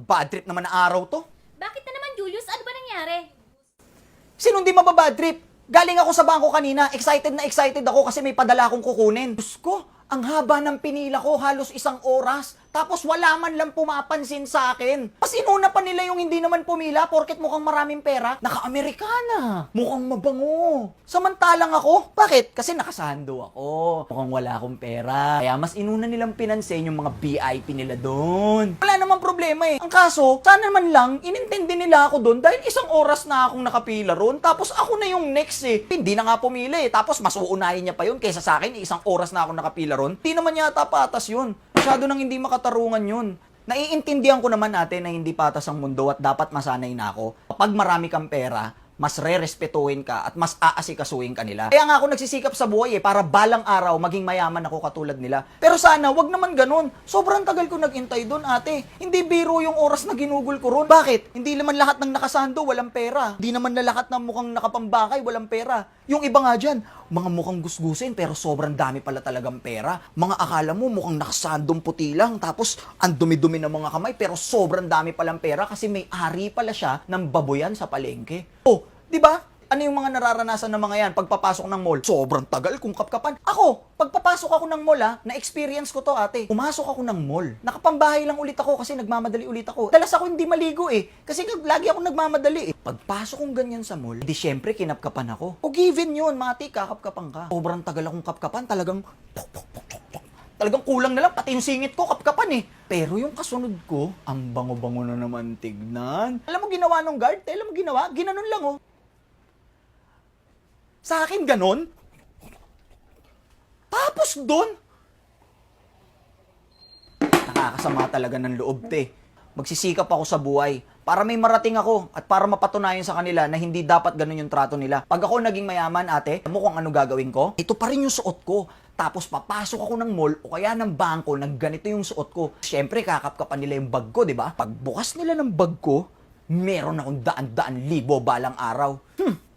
Bad trip naman na araw to. Bakit na naman, Julius? Ano ba nangyari? Sino hindi mababad trip? Galing ako sa bangko kanina, excited na excited ako kasi may padala akong kukunin. Diyos ko, ang haba ng pinila ko, halos isang oras. Tapos wala man lang pumapansin sa akin. Mas inuna pa nila yung hindi naman pumila porket mukhang maraming pera. Naka-Amerikana. Mukhang mabango. Samantalang ako, bakit? Kasi nakasando ako. Mukhang wala akong pera. Kaya mas inuna nilang pinansin yung mga VIP nila doon. Wala namang problema eh. Ang kaso, sana man lang, inintindi nila ako doon dahil isang oras na akong nakapila ron. Tapos ako na yung next eh. Hindi na nga pumila eh. Tapos mas uunahin niya pa yun kaysa sa akin. Isang oras na akong nakapila ron. Hindi naman yata patas yun. Masyado nang hindi makatarungan yun. Naiintindihan ko naman natin na hindi patas ang mundo at dapat masanay na ako. Kapag marami kang pera, mas re-respetuhin ka at mas aasikasuhin ka nila. Kaya nga ako nagsisikap sa buhay eh, para balang araw maging mayaman ako katulad nila. Pero sana, wag naman ganun. Sobrang tagal ko nagintay doon, ate. Hindi biro yung oras na ginugol ko ron. Bakit? Hindi naman lahat ng nakasando, walang pera. Hindi naman na lahat ng mukhang nakapambakay, walang pera. Yung iba nga dyan, mga mukhang gusgusin pero sobrang dami pala talagang pera. Mga akala mo mukhang nakasandong puti lang tapos ang dumi-dumi ng mga kamay pero sobrang dami palang pera kasi may ari pala siya ng baboyan sa palengke. Oh, di ba? Ano yung mga nararanasan ng mga yan pagpapasok ng mall? Sobrang tagal kung kapkapan. Ako, pagpapasok ako ng mall ha, na-experience ko to ate. Pumasok ako ng mall. Nakapambahay lang ulit ako kasi nagmamadali ulit ako. Dalas ako hindi maligo eh. Kasi lagi ako nagmamadali eh. Pagpasok kong ganyan sa mall, di syempre kinapkapan ako. O given yun, mati, kakapkapan ka. Sobrang tagal akong kapkapan, talagang Talagang kulang na lang, pati yung singit ko, kapkapan eh. Pero yung kasunod ko, ang bango-bango na naman tignan. Alam mo ginawa nung guard? Alam mo ginawa? Ginanon lang oh. Sa akin ganon? Tapos doon, nakakasama talaga ng loob, te. Magsisikap ako sa buhay para may marating ako at para mapatunayan sa kanila na hindi dapat ganun yung trato nila. Pag ako naging mayaman, ate, mo kung ano gagawin ko? Ito pa rin yung suot ko. Tapos papasok ako ng mall o kaya ng bangko na ganito yung suot ko. Siyempre, kakapkapan nila yung bag ko, di ba? Pagbukas nila ng bag ko, meron akong daan-daan libo balang araw. Hmm,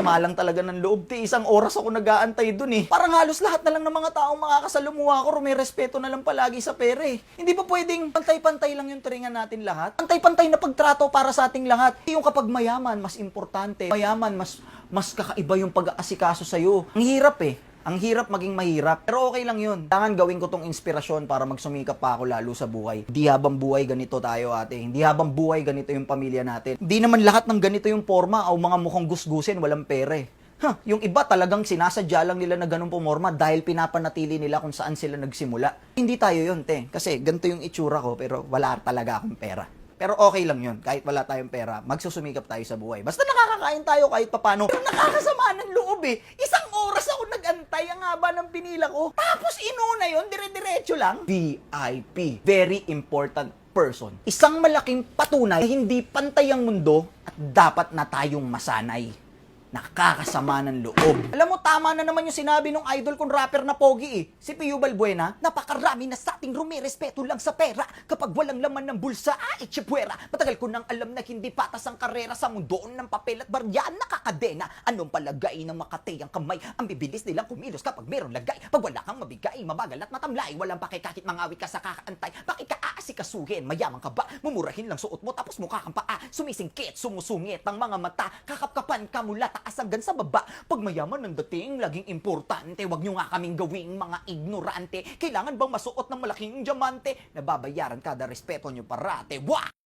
Sama lang talaga ng loob, te. Isang oras ako nag-aantay dun eh. Parang halos lahat na lang ng mga taong makakasalumuha ko, may respeto na lang palagi sa pera eh. Hindi ba pwedeng pantay-pantay lang yung turingan natin lahat? Pantay-pantay na pagtrato para sa ating lahat. Yung kapag mayaman, mas importante. Mayaman, mas mas kakaiba yung pag-aasikaso sa'yo. Ang hirap eh. Ang hirap maging mahirap. Pero okay lang yun. Kailangan gawin ko tong inspirasyon para magsumikap pa ako lalo sa buhay. Hindi habang buhay ganito tayo ate. Hindi habang buhay ganito yung pamilya natin. Hindi naman lahat ng ganito yung forma o mga mukhang gusgusin, walang pere. Ha, yung iba talagang sinasadya lang nila na ganun pumorma dahil pinapanatili nila kung saan sila nagsimula. Hindi tayo yun, te. Kasi ganito yung itsura ko pero wala talaga akong pera. Pero okay lang yun. Kahit wala tayong pera, magsusumikap tayo sa buhay. Basta nakakakain tayo kahit papano. Nakakasama ng loob eh. Isang oras ako ang haba ng pinila ko. Tapos inuna yun, dire-diretso lang. VIP. Very important person. Isang malaking patunay na hindi pantay ang mundo at dapat na tayong masanay. Nakakasama ng loob. Alam mo, tama na naman yung sinabi ng idol kong rapper na pogi eh. Si Pio Balbuena. Napakarami na sa ating rumirespeto lang sa pera. Kapag walang laman ng bulsa, ay chipwera. Matagal ko nang alam na hindi patas ang karera sa mundo ng papel at barya nakakadena. Anong palagay ng makate ang kamay? Ang bibilis nilang kumilos kapag meron lagay. Pag wala kang mabigay, mabagal at matamlay. Walang pake kahit mangawit ka sa kakaantay. Bakit ka aasikasuhin? Mayaman ka ba? Mumurahin lang suot mo tapos mukha kang paa. Sumisingkit, sumusungit ang mga mata. Kakapkapan ka mula taas hanggang sa baba. Pag mayaman ang dating, laging importante. Huwag nyo nga kaming gawing mga ignorante. Kailangan bang masuot ng malaking diamante? Nababayaran kada respeto nyo parate. Wah!